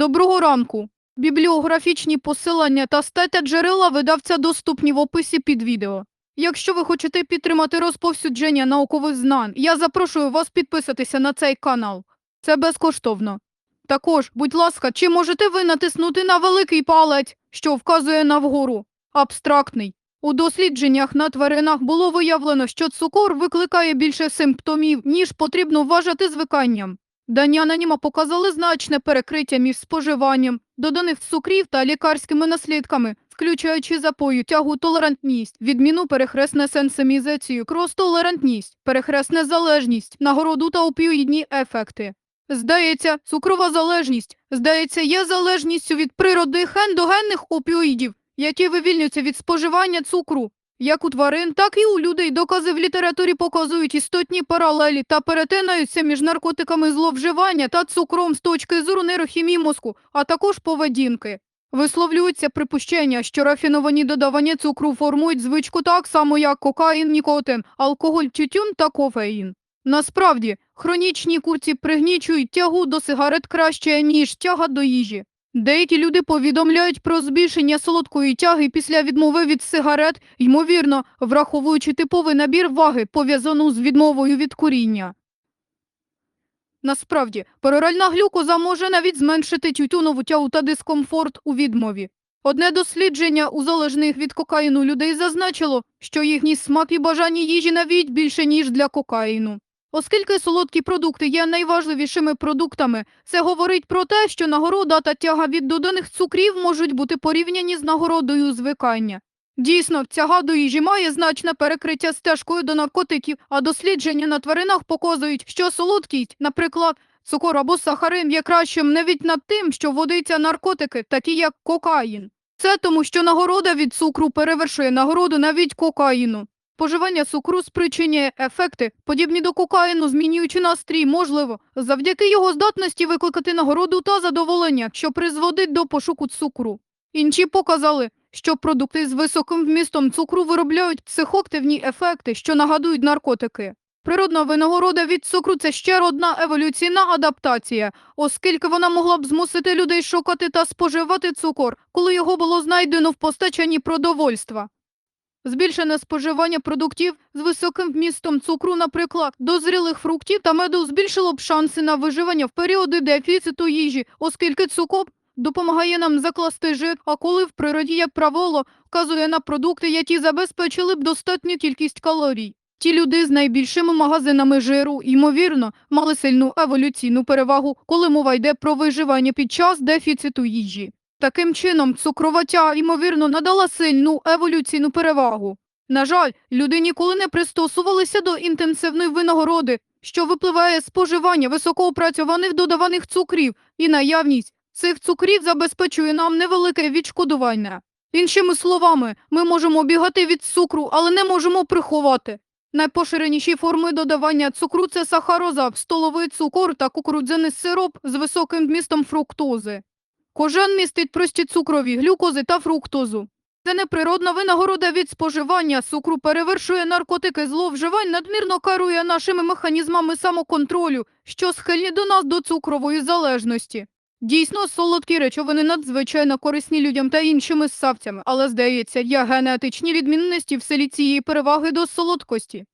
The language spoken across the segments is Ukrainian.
Доброго ранку. Бібліографічні посилання та стаття джерела видавця доступні в описі під відео. Якщо ви хочете підтримати розповсюдження наукових знань, я запрошую вас підписатися на цей канал. Це безкоштовно. Також, будь ласка, чи можете ви натиснути на великий палець, що вказує на вгору? Абстрактний. У дослідженнях на тваринах було виявлено, що цукор викликає більше симптомів, ніж потрібно вважати звиканням. Дані аноніма показали значне перекриття між споживанням доданих цукрів та лікарськими наслідками, включаючи запою, тягу толерантність, відміну перехресне сенсимізацію, крос-толерантність, перехресне залежність, нагороду та опіоїдні ефекти. Здається, цукрова залежність, здається, є залежністю від природних ендогенних опіоїдів, які вивільнюються від споживання цукру. Як у тварин, так і у людей докази в літературі показують істотні паралелі та перетинаються між наркотиками зловживання та цукром з точки зору нейрохімії мозку, а також поведінки. Висловлюються припущення, що рафіновані додавання цукру формують звичку так само, як кокаїн, нікотин, алкоголь, тютюн та кофеїн. Насправді, хронічні курці пригнічують тягу до сигарет краще, ніж тяга до їжі. Деякі люди повідомляють про збільшення солодкої тяги після відмови від сигарет, ймовірно, враховуючи типовий набір ваги, пов'язану з відмовою від куріння. Насправді, пероральна глюкоза може навіть зменшити тютюнову тягу та дискомфорт у відмові. Одне дослідження у залежних від кокаїну людей зазначило, що їхній смак і бажання їжі навіть більше, ніж для кокаїну. Оскільки солодкі продукти є найважливішими продуктами, це говорить про те, що нагорода та тяга від доданих цукрів можуть бути порівняні з нагородою звикання. Дійсно, тяга до їжі має значне перекриття стежкою до наркотиків, а дослідження на тваринах показують, що солодкість, наприклад, цукор або сахарин є кращим навіть над тим, що вводиться наркотики, такі як кокаїн. Це тому, що нагорода від цукру перевершує нагороду навіть кокаїну. Споживання цукру спричиняє ефекти, подібні до кокаїну, змінюючи настрій, можливо, завдяки його здатності викликати нагороду та задоволення, що призводить до пошуку цукру. Інші показали, що продукти з високим вмістом цукру виробляють психоактивні ефекти, що нагадують наркотики. Природна винагорода від цукру це ще одна еволюційна адаптація, оскільки вона могла б змусити людей шукати та споживати цукор, коли його було знайдено в постачанні продовольства. Збільшене споживання продуктів з високим вмістом цукру, наприклад, дозрілих фруктів та меду збільшило б шанси на виживання в періоди дефіциту їжі, оскільки цукор допомагає нам закласти жир, а коли в природі як правило вказує на продукти, які забезпечили б достатню кількість калорій. Ті люди з найбільшими магазинами жиру, ймовірно, мали сильну еволюційну перевагу, коли мова йде про виживання під час дефіциту їжі. Таким чином, цукрова тяга, ймовірно, надала сильну еволюційну перевагу. На жаль, люди ніколи не пристосувалися до інтенсивної винагороди, що випливає з споживання високоопрацьованих додаваних цукрів, і наявність цих цукрів забезпечує нам невелике відшкодування. Іншими словами, ми можемо бігати від цукру, але не можемо приховати. Найпоширеніші форми додавання цукру це сахароза, столовий цукор та кукурудзяний сироп з високим вмістом фруктози. Кожен містить прості цукрові, глюкози та фруктозу. Це неприродна винагорода від споживання. Цукру перевершує наркотики зловживань, надмірно керує нашими механізмами самоконтролю, що схильні до нас до цукрової залежності. Дійсно, солодкі речовини надзвичайно корисні людям та іншими ссавцями, але, здається, є генетичні відмінності в селі цієї переваги до солодкості.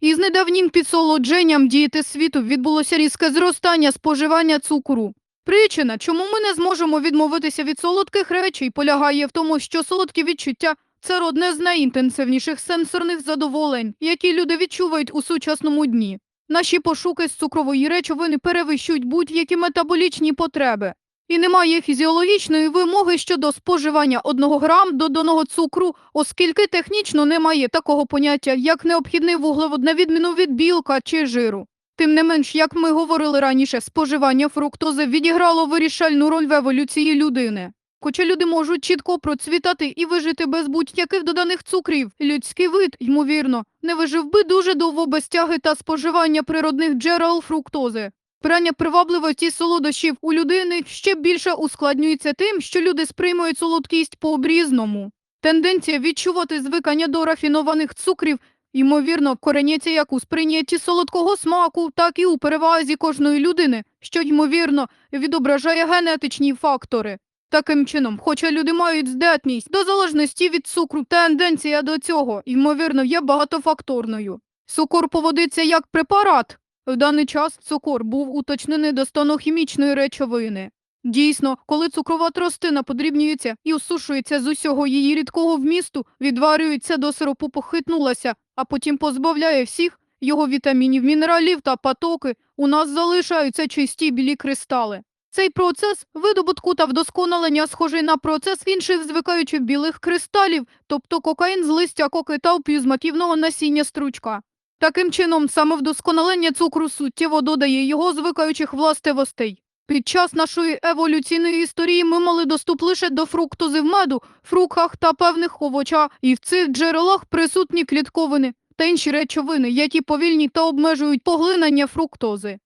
Із недавнім підсолодженням дієти світу відбулося різке зростання споживання цукру. Причина, чому ми не зможемо відмовитися від солодких речей, полягає в тому, що солодкі відчуття це одне з найінтенсивніших сенсорних задоволень, які люди відчувають у сучасному дні. Наші пошуки з цукрової речовини перевищують будь-які метаболічні потреби. І немає фізіологічної вимоги щодо споживання 1 грам доданого цукру, оскільки технічно немає такого поняття, як необхідний вуглевод на відміну від білка чи жиру. Тим не менш, як ми говорили раніше, споживання фруктози відіграло вирішальну роль в еволюції людини. Хоча люди можуть чітко процвітати і вижити без будь-яких доданих цукрів, людський вид, ймовірно, не вижив би дуже довго без тяги та споживання природних джерел фруктози. Прання привабливості солодощів у людини ще більше ускладнюється тим, що люди сприймають солодкість по-обрізному. Тенденція відчувати звикання до рафінованих цукрів ймовірно, кореняться як у сприйнятті солодкого смаку, так і у перевазі кожної людини, що, ймовірно, відображає генетичні фактори. Таким чином, хоча люди мають здатність до залежності від цукру, тенденція до цього, ймовірно, є багатофакторною. Цукор поводиться як препарат. В даний час цукор був уточнений до стану хімічної речовини. Дійсно, коли цукрова тростина подрібнюється і осушується з усього її рідкого вмісту, відварюється до сиропу похитнулася, а потім позбавляє всіх його вітамінів, мінералів та патоки, у нас залишаються чисті білі кристали. Цей процес видобутку та вдосконалення схожий на процес інших звикаючих білих кристалів, тобто кокаїн з листя коки та опізмативного насіння стручка. Таким чином, саме вдосконалення цукру суттєво додає його звикаючих властивостей. Під час нашої еволюційної історії ми мали доступ лише до фруктози в меду, фруктах та певних овочах, і в цих джерелах присутні клітковини та інші речовини, які повільні та обмежують поглинання фруктози.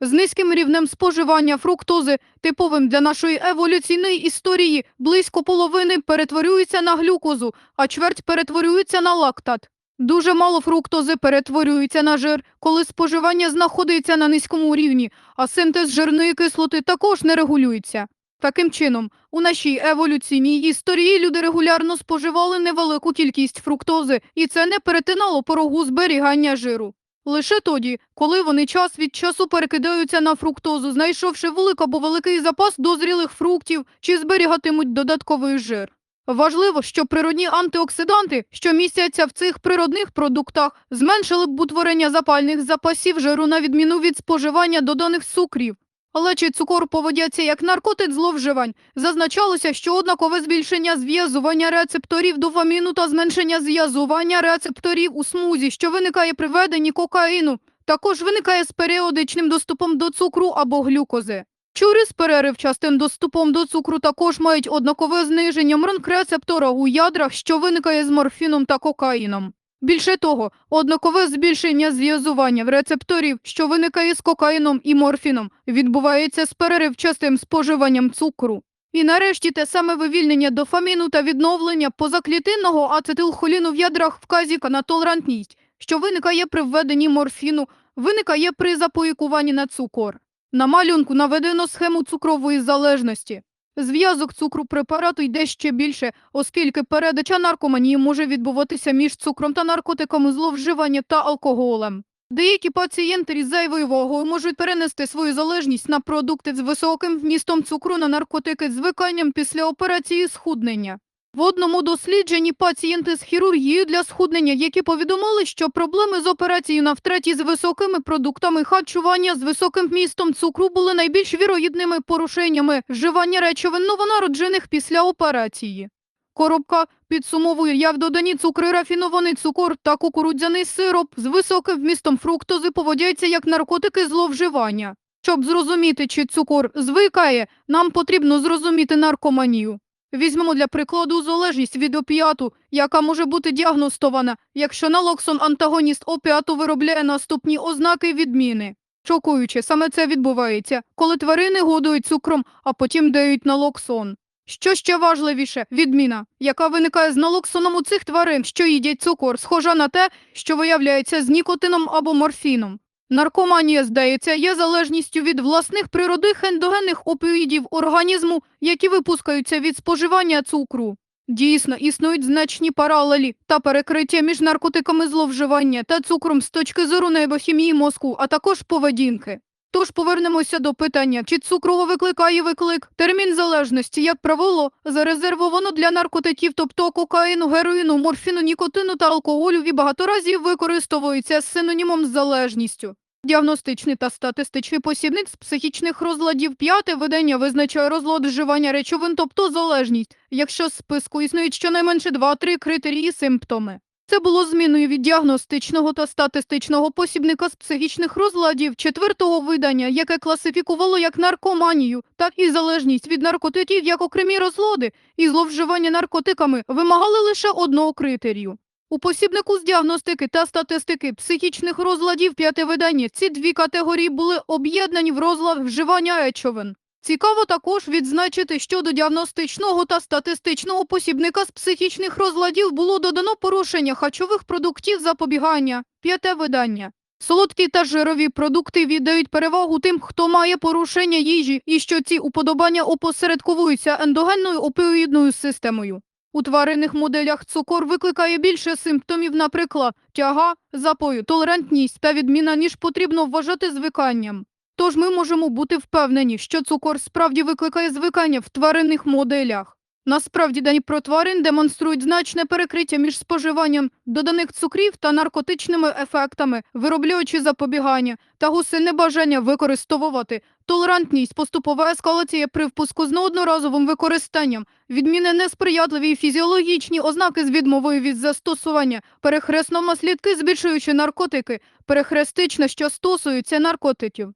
З низьким рівнем споживання фруктози, типовим для нашої еволюційної історії, близько половини перетворюється на глюкозу, а чверть перетворюється на лактат. Дуже мало фруктози перетворюється на жир, коли споживання знаходиться на низькому рівні, а синтез жирної кислоти також не регулюється. Таким чином, у нашій еволюційній історії люди регулярно споживали невелику кількість фруктози, і це не перетинало порогу зберігання жиру. Лише тоді, коли вони час від часу перекидаються на фруктозу, знайшовши велик або великий запас дозрілих фруктів, чи зберігатимуть додатковий жир. Важливо, що природні антиоксиданти, що містяться в цих природних продуктах, зменшили б утворення запальних запасів жиру на відміну від споживання доданих цукрів. Але чи цукор поводяться як наркотик зловживань? Зазначалося, що однакове збільшення зв'язування рецепторів дофаміну та зменшення зв'язування рецепторів у смузі, що виникає при введенні кокаїну, також виникає з періодичним доступом до цукру або глюкози. Чури з переривчастим доступом до цукру також мають однакове зниження мронкрецептора у ядрах, що виникає з морфіном та кокаїном. Більше того, однакове збільшення зв'язування в рецепторів, що виникає з кокаїном і морфіном, відбувається з переривчастим споживанням цукру. І нарешті те саме вивільнення дофаміну та відновлення позаклітинного ацетилхоліну в ядрах вказівка на толерантність, що виникає при введенні морфіну, виникає при запоїкуванні на цукор. На малюнку наведено схему цукрової залежності. Зв'язок цукру препарату йде ще більше, оскільки передача наркоманії може відбуватися між цукром та наркотиками зловживання та алкоголем. Деякі пацієнти із зайвою вагою можуть перенести свою залежність на продукти з високим вмістом цукру на наркотики звиканням після операції схуднення. В одному дослідженні пацієнти з хірургією для схуднення, які повідомили, що проблеми з операцією на втраті з високими продуктами харчування з високим вмістом цукру були найбільш вірогідними порушеннями вживання речовин новонароджених після операції. Коробка підсумовує, як додані цукри, рафінований цукор та кукурудзяний сироп з високим вмістом фруктози поводяться як наркотики зловживання. Щоб зрозуміти, чи цукор звикає, нам потрібно зрозуміти наркоманію. Візьмемо для прикладу залежність від опіату, яка може бути діагностована, якщо налоксон антагоніст опіату виробляє наступні ознаки відміни. Шокуюче, саме це відбувається, коли тварини годують цукром, а потім дають налоксон. Що ще важливіше, відміна, яка виникає з налоксоном у цих тварин, що їдять цукор, схожа на те, що виявляється з нікотином або морфіном. Наркоманія, здається, є залежністю від власних природних ендогенних опіоїдів організму, які випускаються від споживання цукру. Дійсно, існують значні паралелі та перекриття між наркотиками зловживання та цукром з точки зору нейбохімії мозку, а також поведінки. Тож повернемося до питання, чи цукрово викликає виклик. Термін залежності, як правило, зарезервовано для наркотиків, тобто кокаїну, героїну, морфіну, нікотину та алкоголю і багато разів використовується з синонімом з залежністю. Діагностичний та статистичний посібник з психічних розладів п'яте видання визначає розлад вживання речовин, тобто залежність, якщо з списку існують щонайменше 2-3 критерії симптоми. Це було зміною від діагностичного та статистичного посібника з психічних розладів четвертого видання, яке класифікувало як наркоманію, так і залежність від наркотиків як окремі розлади, і зловживання наркотиками вимагали лише одного критерію. У посібнику з діагностики та статистики психічних розладів п'яте видання ці дві категорії були об'єднані в розлад вживання речовин. Цікаво також відзначити, що до діагностичного та статистичного посібника з психічних розладів було додано порушення харчових продуктів запобігання. П'яте видання. Солодкі та жирові продукти віддають перевагу тим, хто має порушення їжі, і що ці уподобання опосередковуються ендогенною опіоїдною системою. У тваринних моделях цукор викликає більше симптомів, наприклад, тяга, запою, толерантність та відміна, ніж потрібно вважати звиканням. Тож ми можемо бути впевнені, що цукор справді викликає звикання в тваринних моделях. Насправді дані про тварин демонструють значне перекриття між споживанням доданих цукрів та наркотичними ефектами, виробляючи запобігання та гусильне бажання використовувати толерантність, поступова ескалація при впуску з неодноразовим використанням, відміни несприятливі фізіологічні ознаки з відмовою від застосування, перехресно наслідки збільшуючи наркотики, перехрестично, що стосуються наркотиків.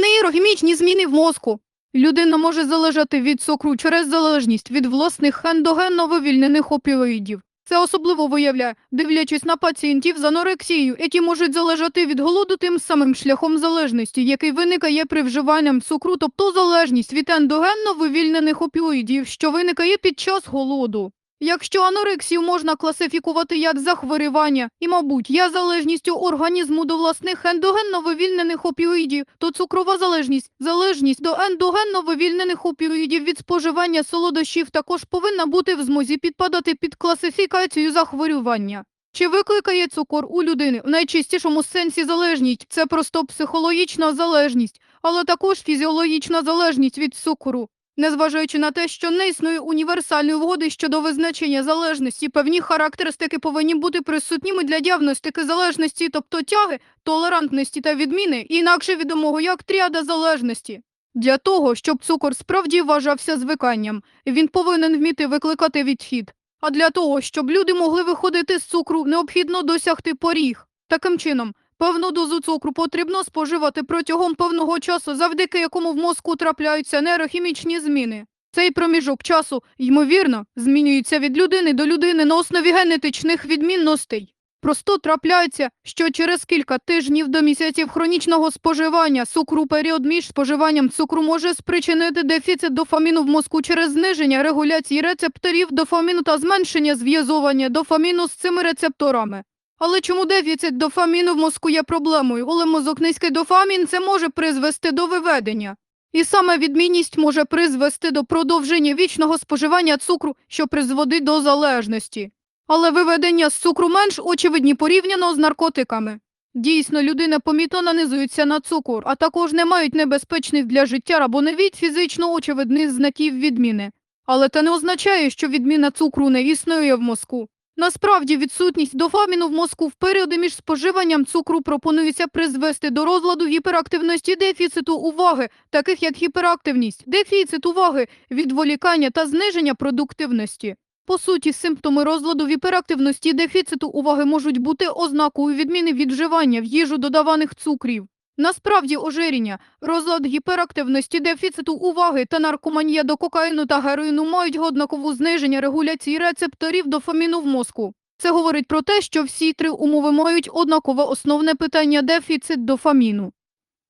Нейрохімічні зміни в мозку. Людина може залежати від цукру через залежність від власних ендогенно вивільнених опіоїдів. Це особливо виявляє, дивлячись на пацієнтів з анорексією, які можуть залежати від голоду тим самим шляхом залежності, який виникає при вживанні цукру, тобто залежність від ендогенно вивільнених опіоїдів, що виникає під час голоду. Якщо анорексію можна класифікувати як захворювання і, мабуть, є залежністю організму до власних ендогенно вивільнених опіоїдів, то цукрова залежність, залежність до ендогенно вивільнених опіоїдів від споживання солодощів також повинна бути в змозі підпадати під класифікацію захворювання. Чи викликає цукор у людини в найчистішому сенсі залежність? Це просто психологічна залежність, але також фізіологічна залежність від цукру. Незважаючи на те, що не існує універсальної угоди щодо визначення залежності, певні характеристики повинні бути присутніми для діагностики залежності, тобто тяги, толерантності та відміни, інакше відомого як тріада залежності. Для того, щоб цукор справді вважався звиканням, він повинен вміти викликати відхід. А для того, щоб люди могли виходити з цукру, необхідно досягти поріг. Таким чином, Певну дозу цукру потрібно споживати протягом певного часу, завдяки якому в мозку трапляються нейрохімічні зміни. Цей проміжок часу, ймовірно, змінюється від людини до людини на основі генетичних відмінностей. Просто трапляється, що через кілька тижнів до місяців хронічного споживання цукру період між споживанням цукру може спричинити дефіцит дофаміну в мозку через зниження регуляції рецепторів дофаміну та зменшення зв'язування дофаміну з цими рецепторами. Але чому дефіцит дофаміну в мозку є проблемою? Коли мозок низький дофамін, це може призвести до виведення. І саме відмінність може призвести до продовження вічного споживання цукру, що призводить до залежності. Але виведення з цукру менш очевидні порівняно з наркотиками. Дійсно, людина помітно нанизується на цукор, а також не мають небезпечних для життя або навіть фізично очевидних знаків відміни. Але це не означає, що відміна цукру не існує в мозку. Насправді відсутність дофаміну в мозку в періоди між споживанням цукру пропонується призвести до розладу гіперактивності дефіциту уваги, таких як гіперактивність, дефіцит уваги, відволікання та зниження продуктивності. По суті, симптоми розладу гіперактивності дефіциту уваги можуть бути ознакою відміни від вживання в їжу додаваних цукрів. Насправді ожиріння, розлад гіперактивності, дефіциту уваги та наркоманія до кокаїну та героїну мають однакову зниження регуляції рецепторів дофаміну в мозку. Це говорить про те, що всі три умови мають однакове основне питання дефіцит дофаміну.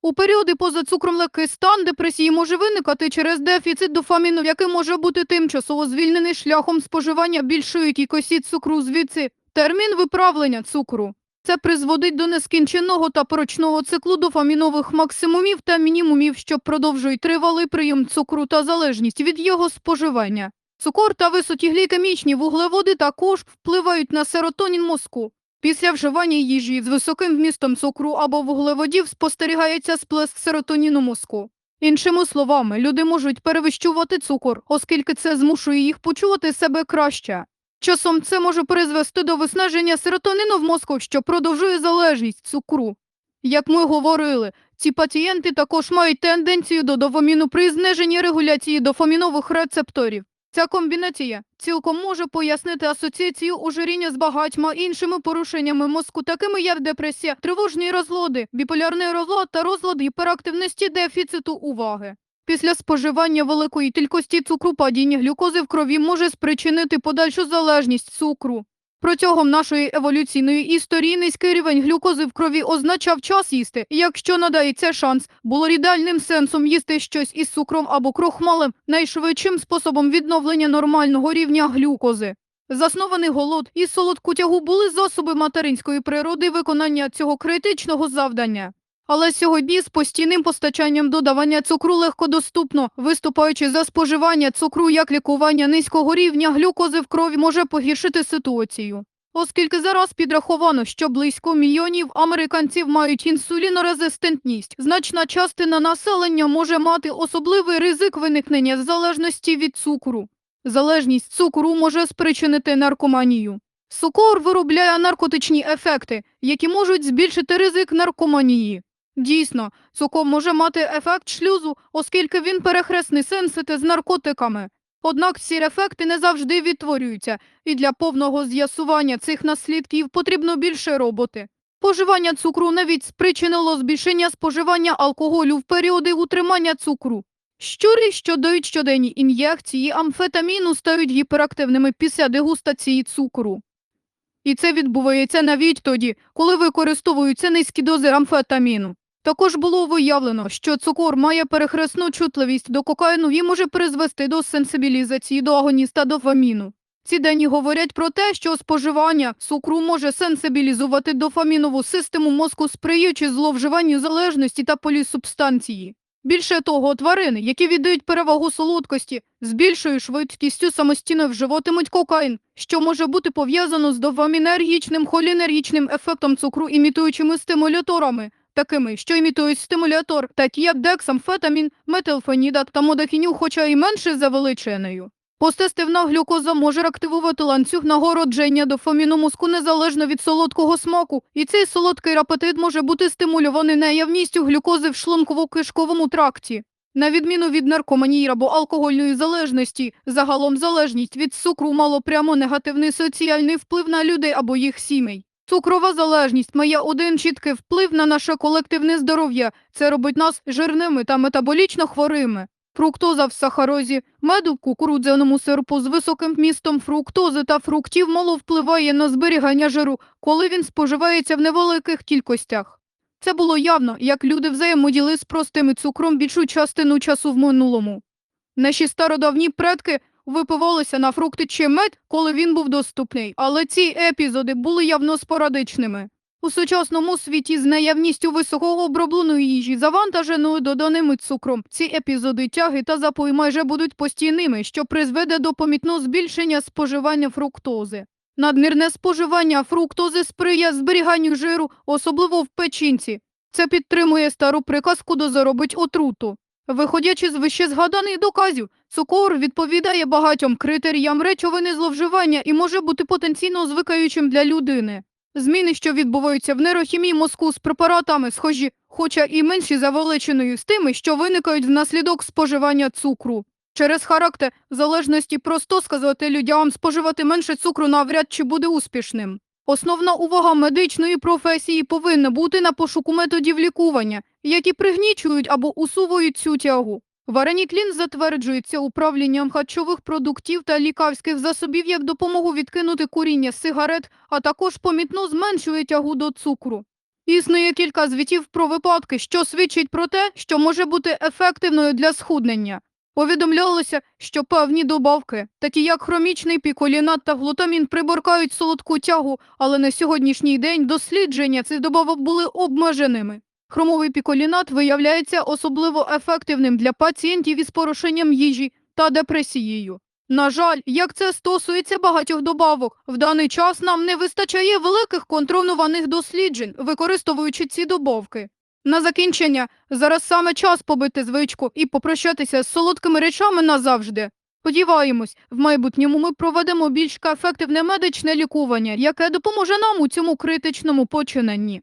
У періоди поза цукром легкий стан депресії може виникати через дефіцит дофаміну, який може бути тимчасово звільнений шляхом споживання більшої кількості цукру звідси. Термін виправлення цукру. Це призводить до нескінченного та порочного циклу дофамінових максимумів та мінімумів, що продовжують тривалий прийом цукру та залежність від його споживання. Цукор та високі глікемічні вуглеводи також впливають на серотонін мозку. Після вживання їжі з високим вмістом цукру або вуглеводів спостерігається сплеск серотоніну мозку. Іншими словами, люди можуть перевищувати цукор, оскільки це змушує їх почувати себе краще. Часом це може призвести до виснаження серотонину в мозку, що продовжує залежність цукру. Як ми говорили, ці пацієнти також мають тенденцію до дофаміну при зниженні регуляції дофамінових рецепторів. Ця комбінація цілком може пояснити асоціацію ожиріння з багатьма іншими порушеннями мозку, такими як депресія, тривожні розлади, біполярний розлад та розлад гіперактивності дефіциту уваги. Після споживання великої кількості цукру падіння глюкози в крові може спричинити подальшу залежність цукру. Протягом нашої еволюційної історії низький рівень глюкози в крові означав час їсти. Якщо надається шанс, було ідеальним сенсом їсти щось із цукром або крохмалем, найшвидшим способом відновлення нормального рівня глюкози. Заснований голод і солодку тягу були засоби материнської природи виконання цього критичного завдання. Але сьогодні з постійним постачанням додавання цукру легкодоступно, виступаючи за споживання цукру як лікування низького рівня глюкози в крові може погіршити ситуацію. Оскільки зараз підраховано, що близько мільйонів американців мають інсулінорезистентність, значна частина населення може мати особливий ризик виникнення залежності від цукру. Залежність цукру може спричинити наркоманію. Цукор виробляє наркотичні ефекти, які можуть збільшити ризик наркоманії. Дійсно, цукор може мати ефект шлюзу, оскільки він перехресний синсити з наркотиками. Однак ці ефекти не завжди відтворюються, і для повного з'ясування цих наслідків потрібно більше роботи. Споживання цукру навіть спричинило збільшення споживання алкоголю в періоди утримання цукру. Щурі, що дають щоденні ін'єкції амфетаміну, стають гіперактивними після дегустації цукру. І це відбувається навіть тоді, коли використовуються низькі дози амфетаміну. Також було виявлено, що цукор має перехресну чутливість до кокаїну і може призвести до сенсибілізації до агоніста дофаміну. Ці дані говорять про те, що споживання цукру може сенсибілізувати дофамінову систему мозку, сприяючи зловживанню залежності та полісубстанції. Більше того, тварини, які віддають перевагу солодкості, з більшою швидкістю самостійно вживатимуть кокаїн, що може бути пов'язано з дофамінергічним холінергічним ефектом цукру, імітуючими стимуляторами, такими, що імітують стимулятор, такі як дексамфетамін, метилфенідат та модафіню, хоча й менше за величиною. Постестивна глюкоза може активувати ланцюг нагородження дофаміну мозку незалежно від солодкого смаку, і цей солодкий апетит може бути стимульований наявністю глюкози в шлунково-кишковому тракті. На відміну від наркоманії або алкогольної залежності, загалом залежність від цукру мало прямо негативний соціальний вплив на людей або їх сімей. Цукрова залежність має один чіткий вплив на наше колективне здоров'я. Це робить нас жирними та метаболічно хворими. Фруктоза в сахарозі, меду в кукурудзяному сиропу з високим вмістом фруктози та фруктів мало впливає на зберігання жиру, коли він споживається в невеликих кількостях. Це було явно, як люди взаємоділи з простим цукром більшу частину часу в минулому. Наші стародавні предки випивалися на фрукти чи мед, коли він був доступний, але ці епізоди були явно спорадичними. У сучасному світі з наявністю високого обробленої їжі, завантаженою доданим цукром, ці епізоди тяги та запої майже будуть постійними, що призведе до помітного збільшення споживання фруктози. Надмірне споживання фруктози сприяє зберіганню жиру, особливо в печінці. Це підтримує стару приказку дозаробить отруту. Виходячи з вище згаданих доказів, цукор відповідає багатьом критеріям речовини зловживання і може бути потенційно звикаючим для людини. Зміни, що відбуваються в нейрохімії мозку з препаратами, схожі, хоча і менші за з тими, що виникають внаслідок споживання цукру. Через характер залежності просто сказати людям споживати менше цукру навряд чи буде успішним. Основна увага медичної професії повинна бути на пошуку методів лікування, які пригнічують або усувають цю тягу. Вареніклін затверджується управлінням харчових продуктів та лікарських засобів як допомогу відкинути куріння сигарет, а також помітно зменшує тягу до цукру. Існує кілька звітів про випадки, що свідчить про те, що може бути ефективною для схуднення. Повідомлялося, що певні добавки, такі як хромічний піколінат та глутамін, приборкають солодку тягу, але на сьогоднішній день дослідження цих добавок були обмеженими. Хромовий піколінат виявляється особливо ефективним для пацієнтів із порушенням їжі та депресією. На жаль, як це стосується багатьох добавок, в даний час нам не вистачає великих контрольованих досліджень, використовуючи ці добавки. На закінчення, зараз саме час побити звичку і попрощатися з солодкими речами назавжди. Сподіваємось, в майбутньому ми проведемо більш ефективне медичне лікування, яке допоможе нам у цьому критичному починанні.